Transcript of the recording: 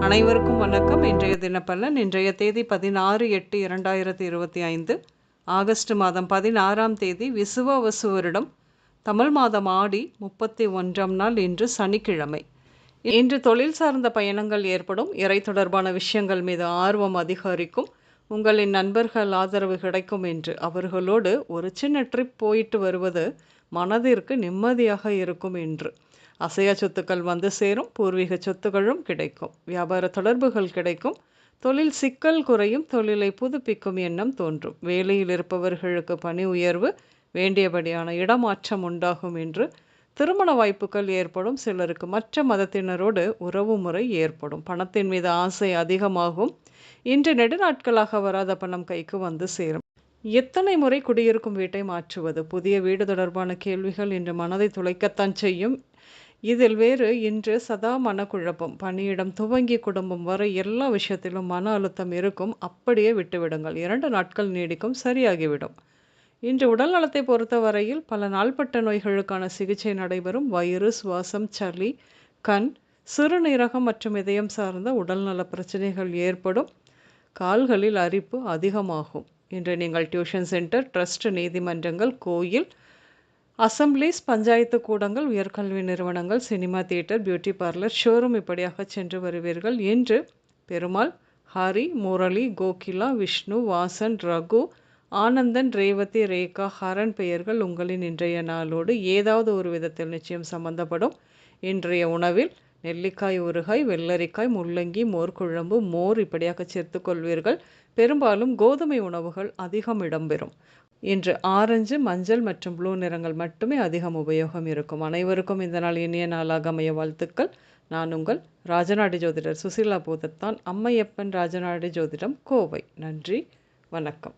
அனைவருக்கும் வணக்கம். இன்றைய தினப்பலன் இன்றைய தேதி பதினாறு எட்டு இரண்டாயிரத்தி இருபத்தி ஐந்து ஆகஸ்ட் மாதம் பதினாறாம் தேதி விசுவ வசுவரிடம் தமிழ் மாதம் ஆடி முப்பத்தி ஒன்றாம் நாள் இன்று சனிக்கிழமை. இன்று தொழில் சார்ந்த பயணங்கள் ஏற்படும். இறை தொடர்பான விஷயங்கள் மீது ஆர்வம் அதிகரிக்கும். உங்களின் நண்பர்கள் ஆதரவு கிடைக்கும் என்று அவர்களோடு ஒரு சின்ன ட்ரிப் போயிட்டு வருவது மனதிற்கு நிம்மதியாக இருக்கும் என்று. அசையா சொத்துக்கள் வந்து சேரும் பூர்வீக சொத்துகளும் கிடைக்கும். வியாபார தொடர்புகள் கிடைக்கும். தொழில் சிக்கல் குறையும் தொழிலை புதுப்பிக்கும் எண்ணம் தோன்றும். வேலையில் இருப்பவர்களுக்கு பணி உயர்வு வேண்டியபடியான இடமாற்றம் உண்டாகும் என்று திருமண வாய்ப்புகள் ஏற்படும். சிலருக்கு மற்ற மதத்தினரோடு உறவு முறை ஏற்படும். பணத்தின் மீது ஆசை அதிகமாகும். இன்று நெடுநாட்களாக வராத பணம் கைக்கு வந்து சேரும். எத்தனை முறை குடியிருக்கும் வீட்டை மாற்றுவது? புதிய வீடு தொடர்பான கேள்விகள் இன்று மனதை துளைக்கத்தான் செய்யும். இதில் வேறு இன்று சதா மனக்குழப்பம். பணியிடம் துவங்கி குடும்பம் வரை எல்லா விஷயத்திலும் மன அழுத்தம் இருக்கும். அப்படியே விட்டுவிடுங்கள். இரண்டு நாட்கள் நீடிக்கும். சரியாகிவிடும். இன்று உடல் நலத்தை பொறுத்த வரையில் பல நாள்பட்ட நோய்களுக்கான சிகிச்சை நடைபெறும். வயிறு சுவாசம் சளி கண் சிறுநீரகம் மற்றும் இதயம் சார்ந்த உடல்நல பிரச்சனைகள் ஏற்படும். கால்களில் அரிப்பு அதிகமாகும். இன்று நீங்கள் டியூஷன் சென்டர் ட்ரஸ்ட் நீதிமன்றங்கள் கோயில் அசம்பிளிஸ் பஞ்சாயத்து கூடங்கள் உயர்கல்வி நிறுவனங்கள் cinema theatre beauty parlour showroom இப்படியாக சென்று வருவீர்கள் என்று பெருமாள் ஹரி முரளி கோகிலா விஷ்ணு வாசன் ரகு ஆனந்தன் ரேவதி ரேகா ஹரன் பெயர்கள் உங்களின் இன்றைய நாளோடு ஏதாவது ஒரு விதத்தில் நிச்சயம் சம்பந்தப்படும். இன்றைய உணவில் நெல்லிக்காய் ஊறுகாய் வெள்ளரிக்காய் முள்ளங்கி மோர் குழம்பு மோர் இப்படியாக சேர்த்து கொள்வீர்கள். பெரும்பாலும் கோதுமை உணவுகள் அதிகம் இடம்பெறும் இன்று ஆரஞ்சு மஞ்சள் மற்றும் ப்ளூ நிறங்கள் மட்டுமே அதிகம் உபயோகம் இருக்கும். அனைவருக்கும் இந்த நாள் இனிய நாளாக அமைய வாழ்த்துக்கள். நான் உங்கள் ராஜநாடி ஜோதிடர் சுசீலா பூதத்தான். அம்மையப்பன் ராஜநாடி ஜோதிடம் கோவை. நன்றி. வணக்கம்.